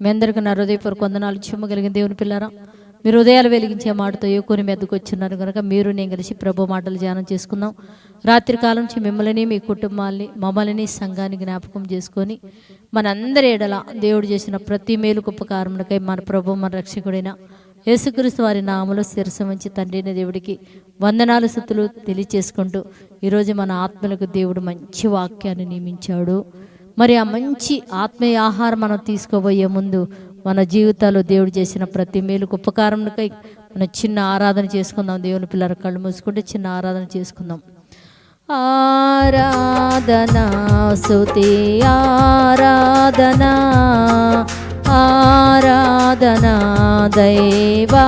మీ అందరికీ నా హృదయపూర్వక వందనాలు. చెమ్మగలిగిన దేవుని పిల్లరా మీరు ఉదయాలు వెలిగించే మాటతో ఎక్కువని మెద్దకు వచ్చినారు కనుక మీరు నేను కలిసి ప్రభు మాటలు ధ్యానం చేసుకుందాం. రాత్రి కాలం నుంచి మిమ్మల్ని మీ కుటుంబాల్ని మమ్మల్ని సంఘాన్ని జ్ఞాపకం చేసుకొని మనందరి ఎడల దేవుడు చేసిన ప్రతి మేలుకు ఉపకారములకై మన ప్రభు మన రక్షకుడైన యేసుక్రీస్తు వారి నామలో శిరస మంచి తండ్రిని దేవుడికి వందనాలు స్థుతులు తెలియచేసుకుంటూ ఈరోజు మన ఆత్మలకు దేవుడు మంచి వాక్యాన్ని నియమించాడు. మరి ఆ మంచి ఆత్మీయ ఆహారం మనం తీసుకోబోయే ముందు మన జీవితాల్లో దేవుడు చేసిన ప్రతి మేలుకు ఉపకారంకై మనం చిన్న ఆరాధన చేసుకుందాం. దేవుని పిల్లల కళ్ళు మూసుకుంటే చిన్న ఆరాధన చేసుకుందాం. ఆరాధనా సుతి ఆరాధనా ఆరాధనా దైవారాధనా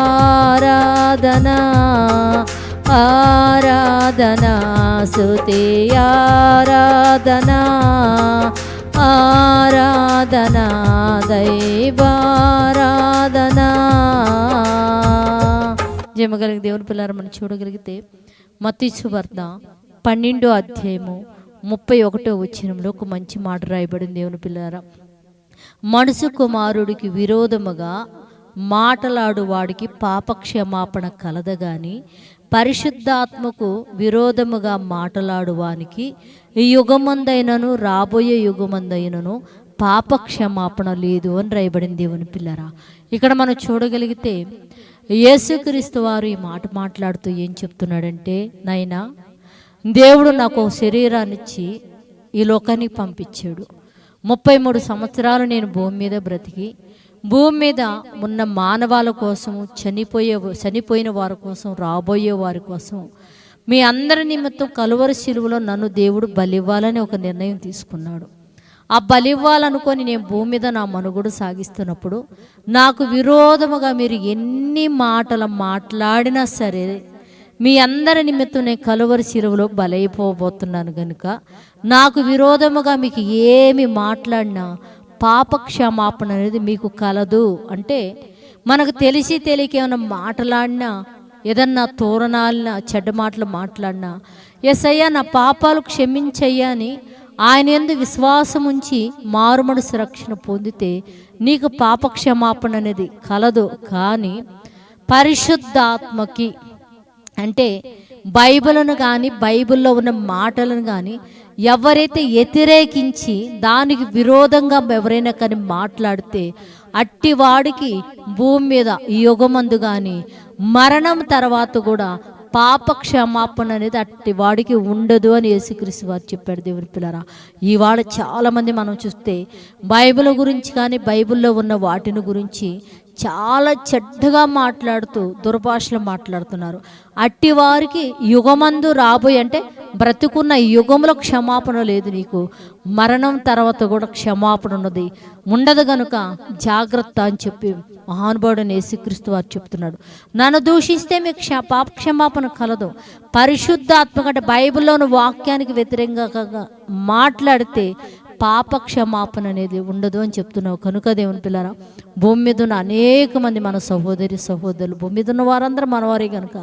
ఆరాధనా సుతి ఆరాధనా. ఆరాధనా దైవారాధనా జమగలిగి దేవుని పిల్లలు మనం చూడగలిగితే మతీసు వార్త పన్నెండో అధ్యాయము ముప్పై ఒకటో వచ్చినంలో ఒక మంచి మాట రాయబడింది దేవుని పిల్లరా మనసు కుమారుడికి విరోధముగా మాటలాడు వాడికి పాపక్షమాపణ కలదగాని పరిశుద్ధాత్మకు విరోధముగా మాట్లాడువానికి ఈ యుగమందైనను రాబోయే యుగమందైనను పాపక్షమాపణ లేదు అని రాయబడింది దేవుని పిల్లరా. ఇక్కడ మనం చూడగలిగితే యేసుక్రీస్తు వారు ఈ మాట మాట్లాడుతూ ఏం చెప్తున్నాడంటే నాయనా దేవుడు నాకు శరీరాన్ని ఇచ్చి ఈ లోకానికి పంపించాడు. ముప్పై మూడు సంవత్సరాలు నేను భూమి మీద బ్రతికి భూమి మీద ఉన్న మానవాల కోసము చనిపోయే చనిపోయిన వారి కోసం రాబోయే వారి కోసం మీ అందరి నిమిత్తం కలువరి శిలువలో నన్ను దేవుడు బలివ్వాలని ఒక నిర్ణయం తీసుకున్నాడు. ఆ బలివ్వాలనుకొని నేను భూమి మీద నా మనుగడు సాగిస్తున్నప్పుడు నాకు విరోధముగా మీరు ఎన్ని మాటలు మాట్లాడినా సరే మీ అందరి నిమిత్తం నేను కలువరి శిలువలో బలైపోబోతున్నాను కనుక నాకు విరోధముగా మీకు ఏమి మాట్లాడినా పాప క్షమాపణ అనేది మీకు కలదు. అంటే మనకు తెలిసి తెలియక ఏమైనా మాట్లాడినా ఏదన్నా తోరణాలినా చెడ్డ మాటలు మాట్లాడినా ఎస్ అయ్యా నా పాపాలు క్షమించయ్యా అని ఆయన ఎందు విశ్వాసం ఉంచి మారుమనసు రక్షణ పొందితే నీకు పాప క్షమాపణ అనేది కలదు. కానీ పరిశుద్ధాత్మకి అంటే బైబిల్ను కానీ బైబిల్లో ఉన్న మాటలను కానీ ఎవరైతే వ్యతిరేకించి దానికి విరోధంగా ఎవరైనా కానీ మాట్లాడితే అట్టివాడికి భూమి మీద ఈ యుగమందు కానీ మరణం తర్వాత కూడా పాప క్షమాపణ అనేది అట్టి వాడికి ఉండదు అని యేసుక్రీస్తు వారు చెప్పాడు దేవుని పిల్లరా. ఈవాడ చాలామంది మనం చూస్తే బైబిల్ గురించి కానీ బైబిల్లో ఉన్న వాటిని గురించి చాలా చెడ్డగా మాట్లాడుతూ దుర్భాషలు మాట్లాడుతున్నారు. అట్టి వారికి యుగమందు రాబోయే అంటే బ్రతుకున్న యుగంలో క్షమాపణ లేదు నీకు. మరణం తర్వాత కూడా క్షమాపణ ఉన్నది. ఉండదు గనుక జాగ్రత్త అని చెప్పి మహానుభావుడు యేసుక్రీస్తు వారు చెప్తున్నాడు. నన్ను దూషిస్తే మీకు క్ష పాప క్షమాపణ కలదు. పరిశుద్ధాత్మ కంటే బైబిల్లోని వాక్యానికి వ్యతిరేకంగా మాట్లాడితే పాప క్షమాపణ అనేది ఉండదు అని చెప్తున్నావు. కనుక దేవుని పిల్లరా భూమి మీద ఉన్న అనేక మంది మన సహోదరి సహోదరులు భూమి మీద ఉన్న వారందరూ మనవారే కనుక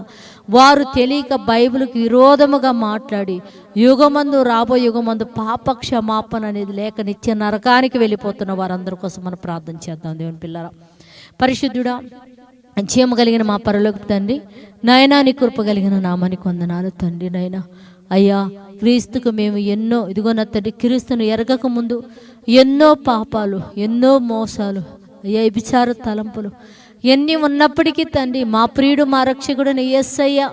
వారు తెలియక బైబిల్కి విరోధముగా మాట్లాడి యుగమందు రాబో యుగమందు పాప క్షమాపణ అనేది లేక నిత్య నరకానికి వెళ్ళిపోతున్న వారందరి కోసం మనం ప్రార్థన చేద్దాం దేవుని పిల్లరా. పరిశుద్ధుడా జీవం కలిగిన మా పరలోకి తండ్రి నాయనా నీ కృప కలిగిన నామానికి వందనాలు తండ్రి నాయనా. అయ్యా క్రీస్తుకు మేము ఎన్నో ఇదిగో తండ్రి క్రీస్తును ఎరగక ముందు ఎన్నో పాపాలు ఎన్నో మోసాలు వ్యభిచార తలంపులు. ఎన్ని ఉన్నప్పటికీ తండ్రి మా ప్రియుడు మా రక్షకుడు ఎస్సయ్యా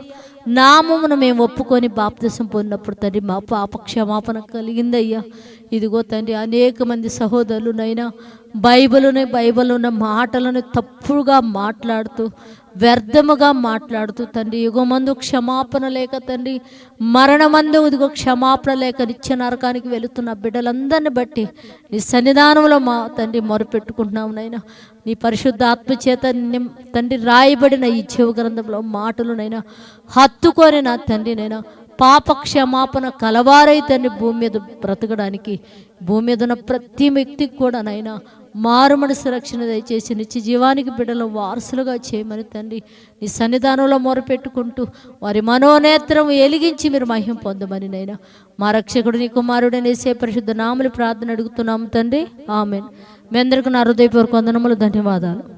నామమును మేము ఒప్పుకొని బాప్తిసం పొందినప్పుడు తండ్రి మా పాప క్షమాపణ కలిగిందయ్యా. ఇదిగో తండ్రి అనేక మంది సహోదరులనైనా బైబిల్ని బైబిల్ ఉన్న మాటలను తప్పుగా మాట్లాడుతూ వ్యర్థముగా మాట్లాడుతూ తండ్రి యుగమందు క్షమాపణ లేక తండ్రి మరణమందు ఇదిగో క్షమాపణ లేక నిత్య నరకానికి వెళుతున్న బిడ్డలందరిని బట్టి నీ సన్నిధానంలో మా తండ్రి మొరపెట్టుకుంటున్నాము నైనా నీ పరిశుద్ధ ఆత్మచేత తండ్రి రాయబడిన ఈ జీవ గ్రంథంలో మాటలునైనా హత్తుకొని నా తండ్రినైనా పాప క్షమాపణ కలవారై తండ్రి భూమి మీద బ్రతకడానికి భూమి మీద ఉన్న ప్రతి వ్యక్తికి కూడా నైనా మారుమనసు రక్షణ దయచేసి నిత్య జీవానికి బిడ్డలు వారసులుగా చేయమని తండ్రి నీ సన్నిధానంలో మొరపెట్టుకుంటూ వారి మనోనేత్రం ఎలిగించి మీరు మహిం పొందమని నైనా మా రక్షకుడు నీ కుమారుడు పరిశుద్ధ నాములు ప్రార్థన అడుగుతున్నాము తండ్రి. ఆమెన్. మీ అందరికీ నా హృదయపూర్వక వందనములు ధన్యవాదాలు.